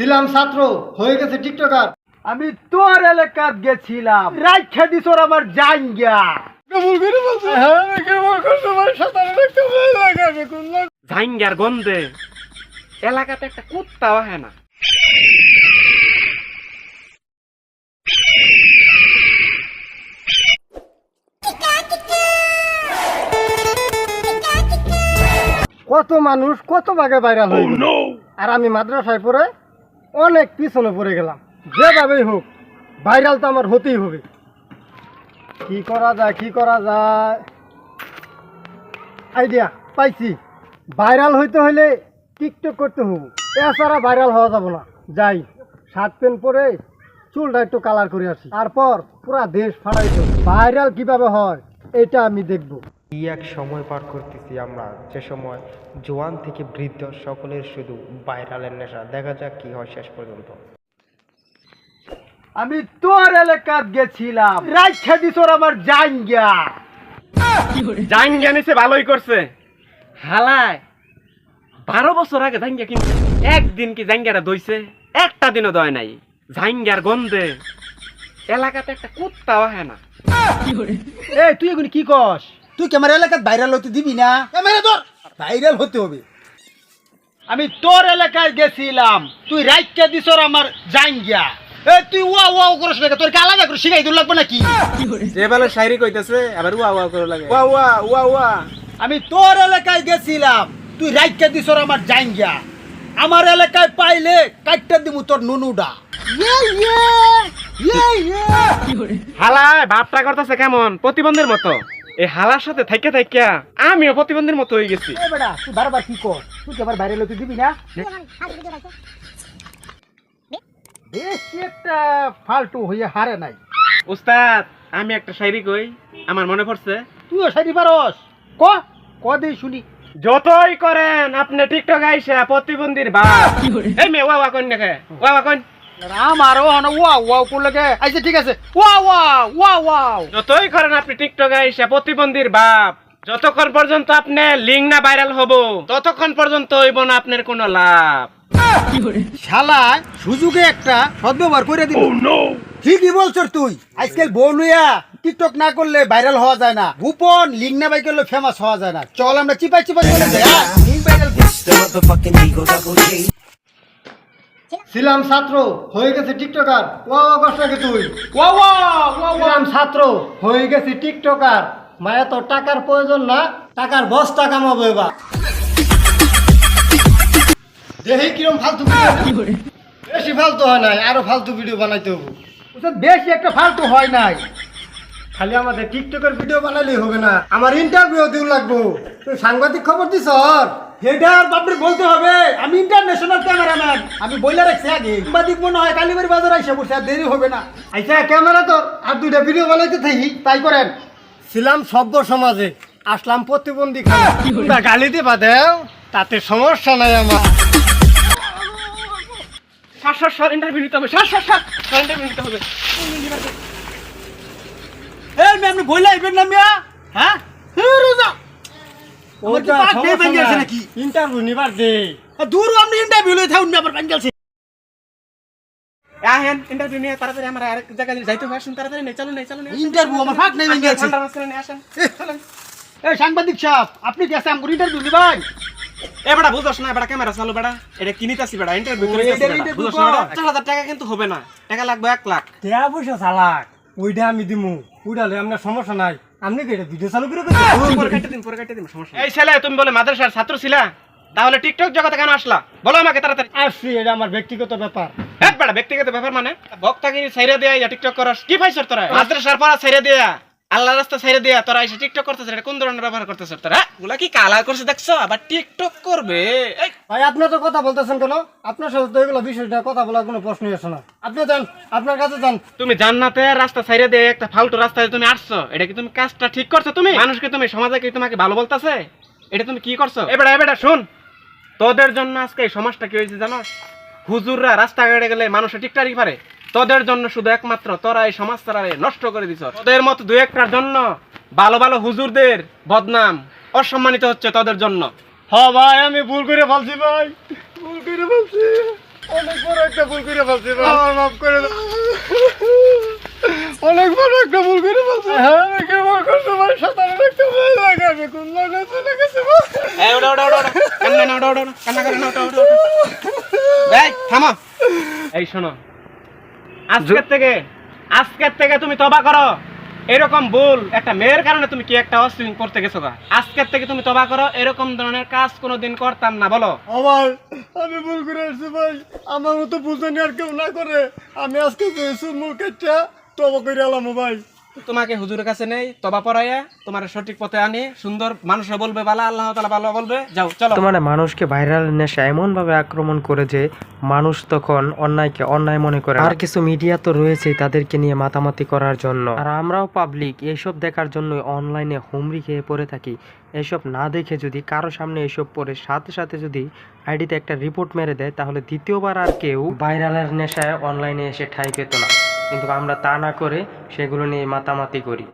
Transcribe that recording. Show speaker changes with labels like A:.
A: ছিলাম ছাত্র হয়ে গেছে টিকটকার।
B: আমি তোর এলাকাত গেছিলাম। রাইখা দিস ওর আমার জাঙ্গা
C: ঝাঙ্গার গন্ধে এলাকাতে একটা কুত্তাও আহে না।
A: কত মানুষ কত ভাগে ভাইরাল হয়ে গেল আর আমি মাদ্রাসায় পড়ে অনেক পিছনে পড়ে গেলাম। যেভাবেই হোক ভাইরাল তো আমার হতেই হবে। কি করা যায়, কি করা যায়? আইডিয়া পাইছি। ভাইরাল হইতে হলে টিকটক করতে হবে। এছাড়া ভাইরাল হওয়া যাব না। যাই শার্ট প্যান্ট পরে চুলটা একটু কালার করে আসি। তারপর পুরা দেশ ফাড়াইতো ভাইরাল কীভাবে হয়, এটা আমি দেখব।
D: কি এক সময় পার করতেছি আমরা? যে সময় জোয়ান থেকে বৃদ্ধ সকলের শুধু ভাইরালের নেশা। দেখা যাক কি হয় শেষ পর্যন্ত।
B: আমি তোর এলাকাত গেছিলাম। রাইখা দিস ওর আমার জাঙ্গা
C: জাঙ্গা নিছে ভালোই করছে। হালায় বারো বছর আগে জাঙ্গা কিনছে। একদিন কি জাঙ্গাটা দইছে একটা দিনও দয় নাই। জাঙ্গার গন্ধে এলাকাতে একটা কুত্তাও আহে না।
B: এই তুই এখন কি কস?
E: তুই ক্যামেরা এলাকাত ভাইরাল হতে দিবি না? ক্যামেরা তোর ভাইরাল হতে হবে।
B: আমি তোর এলাকায় গেছিলাম। তুই রাইখা দিস ওর আমার জাঙ্গা এই তুই ওয়া ওয়া করিস না তোর কি আলাদা করে শিখাই দিল লাগবে নাকি?
C: যে বেলা শায়রি কইতেছে আবার উয়া উয়া করে লাগে। উয়া উয়া উয়া উয়া।
B: আমি তোর এলাকায় গেছিলাম। তুই রাইখা দিস ওর আমার জাঙ্গা আমার এলাকায় পাইলে কাটটা দিমু তোর নুনুডা।
C: হালায় ভাবটা করতেছে কেমন? প্রতিবন্ধের মতো। এই হালার সাথে থাইকে থাইকা আমিও প্রতিবন্ধের মতো হয়ে গেছি।
B: এ বেটা তুই বারবার কি কর? তুই কি আবার বাইরে দিবি না? বেশি একটা ফালতু হয়ে হারে নাই।
C: উস্তাদ আমি একটা শায়রি কই আমার মনে পড়ছে।
B: তুইও সারি পারস। ক? ক দেই শুনি।
C: যতই করেন আপনি টিকটক আইসা প্রতিবন্ধীর বাপ। এই মেয়ে ওয়া ওয়া কইন কে ওয়া ওয়া কইন।
B: আমারও হন ওয়া ওয়া করলে গে আচ্ছা ঠিক আছে। ওয়া ওয়া ওয়া ওয়া
C: যতই করেন আপনি টিকটক আইসা প্রতিবন্ধীর বাপ যতক্ষণ পর্যন্ত আপনি লিঙ্ক না ভাইরাল হব ততক্ষণ পর্যন্ত হইব না আপনার কোনো লাভ।
E: শালা সুযোগে একটা সদ্ব্যবহার করে দিল। ঠিকই বলছর তুই। আজকাল বউ লইয়া টিকটক না করলে ভাইরাল হওয়া যায় না। গোপন লিঙ্ক না বাই করলে ফেমাস হওয়া যায় না। চল আমরা চিপাই চিপাই চলে যাই লিঙ্ক ভাইরাল
A: ছিলাম ছাত্র হয়ে গেছে টিকটকার। ওয়া ওয়া কষ্ট নাকি তুই।
B: ওয়া ওয়া ওয়া ওয়া
A: ছিলাম ছাত্র হয়ে গেছে টিকটকার। মায়া তো টাকার প্রয়োজন না টাকার বস্তা কামাবো এবার। দেখি কিরম ফালতু বেশি ফালতু হয় নাই আরও ফালতু ভিডিও বানাইতে হবে।
B: বেশি একটা ফালতু হয় নাই।
A: খালি আমাদের টিকটকের ভিডিও বানাইলেই হবে না। আমার ইন্টারভিউ দিও লাগবো। তুই সাংবাদিক খবর দিস
B: আর বাপরে বলতে হবে। আমি ইন্টারন্যাশনাল ক্যামেরাম্যান আমি বইলা রাখছি আগে। সাংবাদিক মনে হয় কালীবাড়ি বাজার আইসা বসে আর দেরি হবে না।
A: আচ্ছা ক্যামেরা তোর আর দুইটা ভিডিও বানাইতে থাকি তাই করেন। ছিলাম সভ্য সমাজে আসলাম প্রতিবন্ধী গালি দিবা দেও তাতে সমস্যা নাই আমার।
C: সার সার সার ইন্টারভিউ নিতে হবে। সার সার সার ইন্টারভিউ নিতে হবে।
B: এই বইলা আইবেন না মিয়া হ্যাঁ রোজা আমার কি পাক নেই ভেঙে গেছে নাকি
A: ইন্টারভিউ নিবার দে।
B: দূর আপনি ইন্টারভিউ লই থাকুন আবার ভেঙে গেছে
C: আহেন ইন্টারভিউ নিয়ে তাড়াতাড়ি আমরা আরেক জায়গায় যাইতে হবে আসুন তাড়াতাড়ি নেই চলুন নেই চলুন
B: ইন্টারভিউ আমার ফাক নেই ভেঙে গেছে
C: ঠান্ডার মাঝখানে নিয়ে আসেন চলুন।
B: এই সাংবাদিক সাহেব আপনি আমার ইন্টারভিউ নিবেন
C: এ বেটা বুঝছ না বেটা ক্যামেরা চালু বেটা। এটা কিনিতাছি বেটা ইন্টারভিউ
B: ও,
C: করে বুঝছ না চার হাজার টাকা কিন্তু হবে না। টাকা লাগবে এক লাখ।
A: পয়সা চালাক। ওইটা আমি দিমু। ওইটা আপনার সমস্যা নাই। আপনি কি এটা ভিডিও চালু করে
C: পরে কেটে দিন পরে কেটে দিন সমস্যা এই ছেলে তুমি বলে মাদ্রাসার ছাত্র ছিলা তাহলে টিকটক জগতে কেন আসলা? বলো আমাকে তাড়াতাড়ি।
A: আসছি এটা আমার ব্যক্তিগত ব্যাপার।
C: বেটা ব্যক্তিগত ব্যাপার মানে? ভক্তাকে ছাইরা দেয়া ইয়া টিকটক করাস কি পাইছর তোরা? মাদ্রাসার পাড়া ছাইরা দেয়া আল্লাহ রাস্তা ছাইরা দেয়া তোরা এসে টিকটক করতেছ এটা কোন ধরনের ব্যবহার করতেছ তোরা? ওগুলা কি কালা করছে দেখছ? আবার টিকটক করবে। এই
A: ভাই আপনি তো কথা বলতেছেন কেন? আপনার সাথে তো এগুলো বিষয়টা কথা বলার কোনো প্রশ্নই আসে না। আপনি যান আপনার কাছে যান।
C: তুমি জান্নাতে রাস্তা ছাইরা দিয়ে একটা ফালতু রাস্তায় তুমি আসছো এটা কি তুমি কাজটা ঠিক করছ তুমি? মানুষকে তুমি সমাজে কি তোমাকে ভালো বলতাছে? এটা তুমি কি করছ? এবারে এবারে শুন। তোদের জন্য আজকে এই সমাজটা কি হয়েছে জানো? হুজুররা রাস্তা রাস্তাঘাটে গেলে মানুষে টিকটারি পারে। তোদের জন্য শুধু একমাত্র তোরা এই সমাজ তারারে নষ্ট করে দিছ। তোদের মতো দু একটার জন্য ভালো ভালো হুজুরদের বদনাম অসম্মানিত হচ্ছে তোদের জন্য।
A: হ ভাই আমি ভুল করে ফেলছি ভাই। ভুল করে ফেলছি। অনেক বড় একটা ভুল করে ফেলছি ভাই। আমার মাফ করে দাও। অনেক বড় একটা ভুল করে ফেলছি। হ্যাঁ আমি কেমন করতে একটা ভয় লাগে আমি কোন লাগাতে চলে গেছে ভাই
C: ওটা ওটা ওটা ওটা কান্না না ওটা ওটা কান্না করে না ওটা ওটা ওটা। এই থামো। এই শোনো আজকের থেকে আজকের থেকে তুমি তবা করো। এরকম ভুল, একটা মেয়ের কারণে তুমি কি একটা অশ্লীল করতে গেছো গা? আজকের থেকে তুমি তবা করো, এরকম ধরনের কাজ কোনোদিন করতাম না, বলো।
A: আমার, আমি ভুল করে আসছি ভাই। আমার মতো বুঝেনি আর কেউ না করে। আমি আজকে মূল একটা তবা করে এলাম ভাই।
C: তোমাকে হুজুরের কাছে নেই, তবা পড়াইয়া তোমার সঠিক পথে আনি, সুন্দর মানুষরা বলবে, বালা আল্লাহ তালা ভালো বলবে। যাও, চলো।
D: তো মানে মানুষকে ভাইরাল নেশা এমনভাবে আক্রমণ করে যে মানুষ তখন অন্যায়কে অন্যায় মনে করে। আর কিছু মিডিয়া তো রয়েছেই তাদেরকে নিয়ে মাতামাতি করার জন্য। আর আমরাও পাবলিক এইসব দেখার জন্য অনলাইনে হুমড়ি খেয়ে পড়ে থাকি। এসব না দেখে যদি কারও সামনে এসব পড়ে, সাথে সাথে যদি আইডিতে একটা রিপোর্ট মেরে দেয়, তাহলে দ্বিতীয়বার আর কেউ ভাইরালের নেশায় অনলাইনে এসে ঠাই পেত না। কিন্তু আমরা তা না করে সেগুলো নিয়ে মাতামাতি করি।